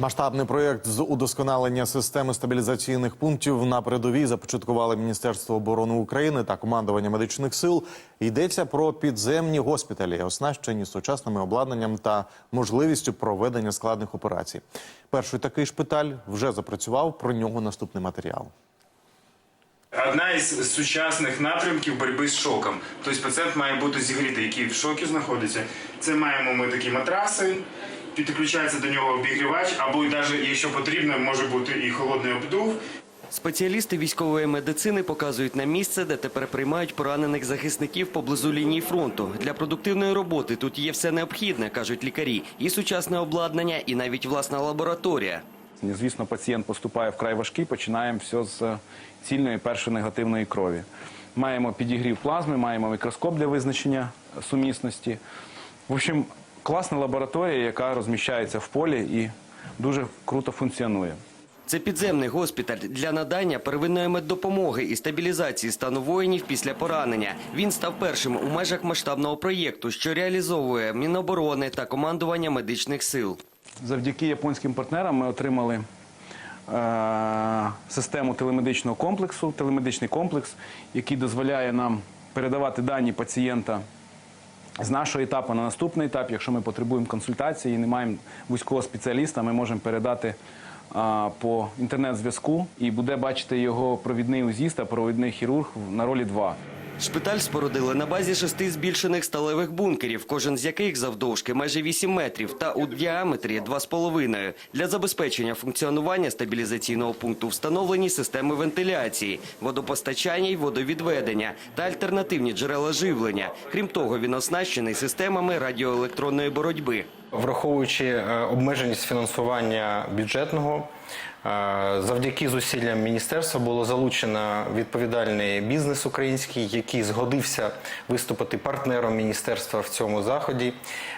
Масштабний проєкт з удосконалення системи стабілізаційних пунктів на передовій започаткували Міністерство оборони України та командування медичних сил. Йдеться про підземні госпіталі, оснащені сучасними обладнанням та можливістю проведення складних операцій. Перший такий шпиталь вже запрацював. Про нього наступний матеріал. Одна із сучасних напрямків боротьби з шоком. Тобто пацієнт має бути зігрітий, який в шокі знаходиться. Це маємо ми такі матраси, підключається до нього обігрівач, або навіть, якщо потрібно, може бути і холодний обдув. Спеціалісти військової медицини показують на місце, де тепер приймають поранених захисників поблизу лінії фронту. Для продуктивної роботи тут є все необхідне, кажуть лікарі, і сучасне обладнання, і навіть власна лабораторія. Звісно, пацієнт поступає вкрай важкий, починаємо все з е, цільної першої негативної крові. Маємо підігрів плазми, маємо мікроскоп для визначення сумісності. В общем, класна лабораторія, яка розміщається в полі і дуже круто функціонує. Це підземний госпіталь для надання первинної меддопомоги і стабілізації стану воїнів після поранення. Він став першим у межах масштабного проєкту, що реалізовує Міноборони та командування медичних сил. Завдяки японським партнерам ми отримали е, систему телемедичного комплексу, телемедичний комплекс, який дозволяє нам передавати дані пацієнта з нашого етапу на наступний етап. Якщо ми потребуємо консультації і не маємо вузького спеціаліста, ми можемо передати а, по інтернет-зв'язку і буде бачити його провідний узіст, та провідний хірург на ролі 2. Шпиталь спорудили на базі шести збільшених сталевих бункерів, кожен з яких завдовжки майже 8 метрів та у діаметрі 2,5. Для забезпечення функціонування стабілізаційного пункту встановлені системи вентиляції, водопостачання й водовідведення та альтернативні джерела живлення. Крім того, він оснащений системами радіоелектронної боротьби. Враховуючи е, обмеженість фінансування бюджетного, завдяки зусиллям міністерства було залучено відповідальний бізнес український, який згодився виступити партнером міністерства в цьому заході.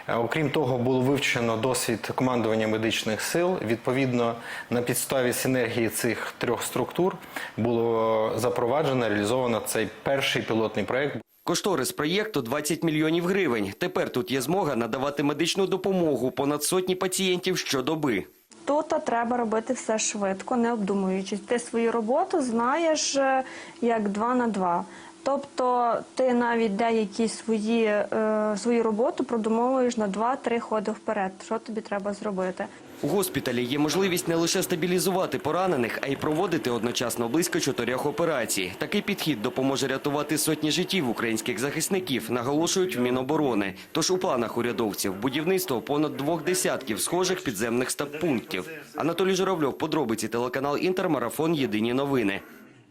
Е, Окрім того, було вивчено досвід командування медичних сил. Відповідно, на підставі синергії цих трьох структур було запроваджено, реалізовано цей перший пілотний проект. Кошторис проєкту 20 мільйонів гривень. Тепер тут є змога надавати медичну допомогу понад сотні пацієнтів щодоби. Тут треба робити все швидко, не обдумуючись. Ти свою роботу знаєш е, як два на два. Тобто ти навіть деякі свої, е, свою роботу продумовуєш на два-три ходи вперед. Що тобі треба зробити? У госпіталі є можливість не лише стабілізувати поранених, а й проводити одночасно близько чотирьох операцій. Такий підхід допоможе рятувати сотні життів українських захисників, наголошують в Міноборони. Тож у планах урядовців будівництво понад двох десятків схожих підземних стаб-пунктів. Анатолій Журавльов, подробиці телеканал Інтермарафон. Єдині новини.